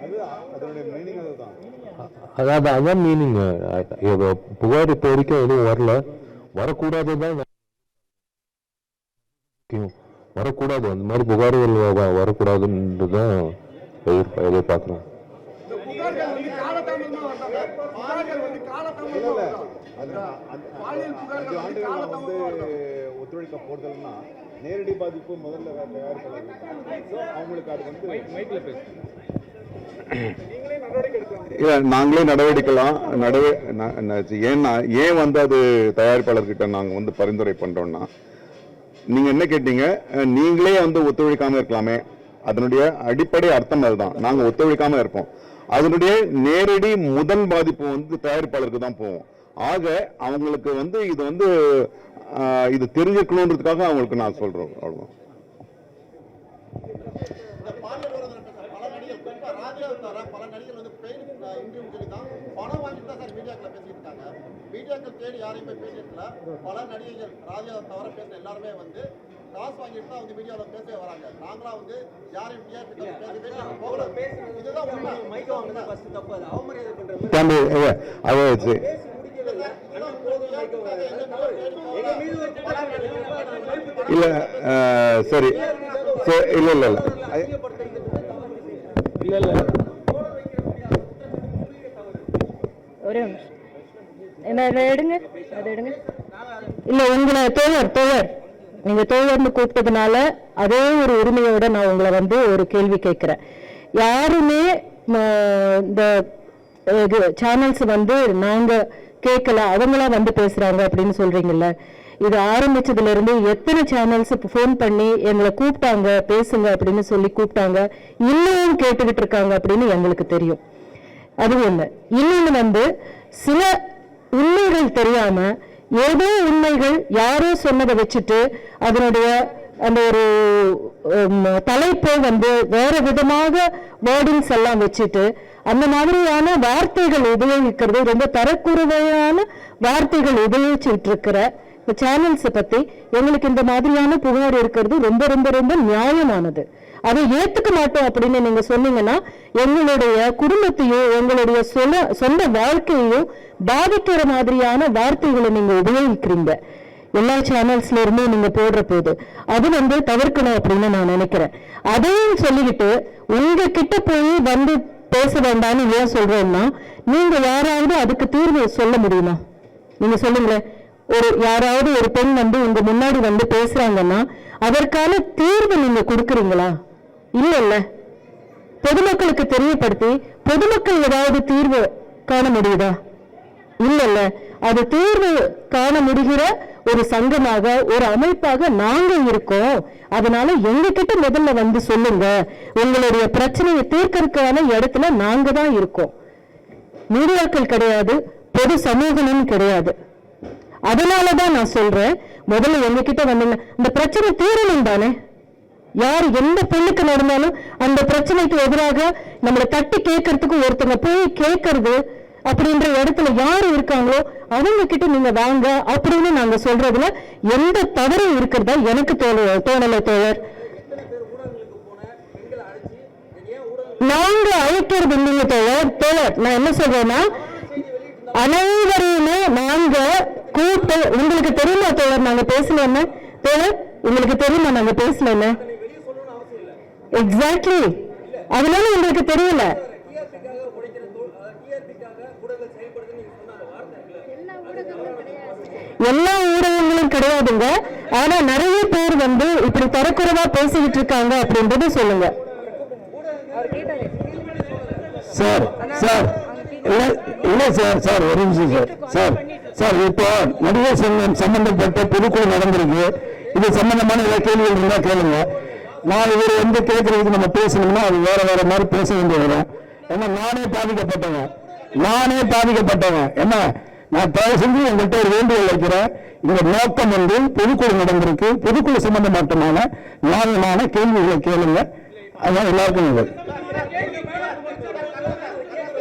அது அதனுடைய மீனிங் அதுதான். அதாவது அதான் மீனிங் புகார் இப்போ வரைக்கும் எதுவும் வரல. வரக்கூடாது தான் முக்கியம். வரக்கூடாது. அந்த மாதிரி புகார்கள் வரக்கூடாதுன்றது தான் எதிர்பா எதிர்பார்க்குறோம். ஒத்துழைக்க நேரடி பாதிப்பு முதல்ல அவங்களுக்கு அது வந்து இல்லை நாங்களே நடவடிக்கலாம். நடவ ஏன்னா ஏன் வந்து அது தயாரிப்பாளர்கிட்ட நாங்கள் வந்து பரிந்துரை பண்ணுறோன்னா நீங்கள் என்ன கேட்டீங்க? நீங்களே வந்து ஒத்துழைக்காமல் இருக்கலாமே. அதனுடைய அடிப்படை அர்த்தம் அதுதான். நாங்கள் ஒத்துழைக்காமல் இருப்போம். அதனுடைய நேரடி முதல் பாதிப்பு வந்து தயாரிப்பாளருக்கு தான் போவோம் ஆக அவங்களுக்கு வந்து இது வந்து இது தெரிஞ்சுக்கணுன்றதுக்காக அவங்களுக்கு நான் சொல்கிறோம் அவ்வளோ இந்த பாலியல் உறவுகளை பேச பல நடிகர் குறிப்பா ராஜாவை தவிர பல நடிகர் வந்து பெயின் இன்டர்வியூ சொல்லி தான் பணம் வாங்கிட்டு தான் சார் மீடியாக்களை பேசிட்டு இருக்காங்க மீடியாக்கள் தேடி யாரையும் பேசிட்டுல பல நடிகைகள் ராஜாவை தவிர பேசுற எல்லாருமே வந்து காசு வாங்கிட்டு தான் வந்து மீடியாவில் பேசவே வராங்க. நாங்களா வந்து யாரையும் இதுதான் உண்மை. மைக்க வாங்கினா ஃபர்ஸ்ட் தப்பு. அது அவமரியாதை ஒரே நிமிஷம். என்ன எடுங்க அதை எடுங்க. இல்ல உங்களை தோழர் தோழர் நீங்க தோழர்னு கூப்பிட்டதுனால அதே ஒரு உரிமையோட நான் உங்களை வந்து ஒரு கேள்வி கேட்கிறேன். யாருமே இந்த இந்த சேனல்ஸ் வந்து நாங்க கேட்கல அவங்களா வந்து பேசுறாங்க அப்படின்னு சொல்றீங்கல்ல. இது ஆரம்பிச்சதுல இருந்து எத்தனை சேனல்ஸ் ஃபோன் பண்ணி எங்களை கூப்பிட்டாங்க பேசுங்க அப்படின்னு சொல்லி கூப்பிட்டாங்க இன்னும் கேட்டுக்கிட்டு இருக்காங்க அப்படின்னு எங்களுக்கு தெரியும். அது ஒண்ணு. இன்னொன்னு வந்து சில உண்மைகள் தெரியாம ஏதோ உண்மைகள் யாரோ சொன்னதை வச்சுட்டு அதனுடைய அந்த ஒரு தலைப்பை வந்து வேற விதமாக வேர்டிங்ஸ் எல்லாம் வச்சுட்டு அந்த மாதிரியான வார்த்தைகள் உபயோகிக்கிறது ரொம்ப தரக்குறைவான வார்த்தைகள் உபயோகிச்சுட்டு இருக்கிற இந்த சேனல்ஸை பற்றி எங்களுக்கு இந்த மாதிரியான புகார் இருக்கிறது ரொம்ப ரொம்ப ரொம்ப நியாயமானது. அதை ஏத்துக்க மாட்டோம் அப்படின்னு நீங்க சொன்னீங்கன்னா எங்களுடைய குடும்பத்தையும் எங்களுடைய சொல சொந்த வாழ்க்கையையும் பாதிக்கிற மாதிரியான வார்த்தைகளை நீங்க உபயோகிக்கிறீங்க. எல்லா சேனல்ஸ்ல இருந்து நீங்க போடுற போது. அது வந்து தவிர்க்கணும் அப்படின்னு நான் நினைக்கிறேன். அதையும் சொல்லிக்கிட்டு உங்க கிட்ட போய் வந்து பேச வேண்டாம்னு ஏன் சொல்றேன்னா நீங்க யாராவது அதுக்கு தீர்வு சொல்ல முடியுமா? நீங்க சொல்லுங்களேன். ஒரு யாராவது ஒரு பெண் வந்து உங்க முன்னாடி வந்து பேசுறாங்கன்னா அதற்கான தீர்வு நீங்க கொடுக்குறீங்களா? இல்ல பொதுமக்களுக்கு தெரியப்படுத்தி பொதுமக்கள் ஏதாவது தீர்வு காண முடியுதா? இல்லைல்ல. அது தீர்வு காண முடிகிற ஒரு சங்கமாக ஒரு அமைப்பாக நாங்க இருக்கோம். அதனால எங்ககிட்ட முதல்ல வந்து சொல்லுங்க. உங்களுடைய பிரச்சனையை தீர்க்கறதுக்கான இடத்துல நாங்க தான் இருக்கோம். மீடியாக்கள் கிடையாது பொது சமூகமும் கிடையாது. அதனாலதான் நான் சொல்றேன். முதல்ல எங்க வந்தீங்க. இந்த பிரச்சனை தீரணும் தானே? யார் எந்த பெண்ணுக்கு நடந்தாலும் அந்த பிரச்சனைக்கு எதிராக நம்மளை தட்டி கேட்கறதுக்கு ஒருத்தங்க போய் கேட்கறது அப்படின்ற இடத்துல யாரு இருக்காங்களோ அவங்க கிட்ட நீங்க வாங்க அப்படின்னு நாங்க சொல்றதுல எந்த தவறும் இருக்கிறதா எனக்கு தோண தோணல தோழர். நாங்க அழைக்கிறது இல்லைங்க தோழர். தோழர் நான் என்ன சொல்றேன்னா அனைவரையுமே நாங்க கூப்பிட்டு உங்களுக்கு தெரியுமா தோழர் நாங்க பேசல என்ன தோழர் உங்களுக்கு தெரியுமா நாங்க பேசல என்ன வெளியே சொல்லணும்னு அவசியம் இல்லை எக்ஸாக்ட்லி அதனால உங்களுக்கு தெரியல. எல்லா ஊடகங்களும் கிடையாதுங்க. ஆனா நிறைய பேர் வந்து இப்படி தரக்குறைவா பேசிக்கிட்டு இருக்காங்க அப்படின்றத சொல்லுங்க. Sir sir. இல்ல இல்ல சார் சார் ஒரு நிமிஷம் சார். சார் சார் இப்போ நடிகர் சங்கம் சம்பந்தப்பட்ட பொதுக்குழு நடந்திருக்கு. இது சம்பந்தமான ஏதாவது கேள்விகள் இருந்தா கேளுங்க. நான் இவர் வந்து கேட்கறதுக்கு நம்ம பேசணும்னா அது வேற வேற மாதிரி பேச வேண்டிய வரும். ஏன்னா நானே பாதிக்கப்பட்டவன். நானே பாதிக்கப்பட்டவன். என்ன? நான் தயவு செஞ்சு உங்கள்கிட்ட ஒரு வேண்டுகோள் வைக்கிறேன். இந்த நோக்கம் வந்து பொதுக்குழு நடந்திருக்கு. பொதுக்குழு சம்பந்தமாட்டமான நியாயமான கேள்விகளை கேளுங்க. அதான் எல்லாருக்கும் நல்லது.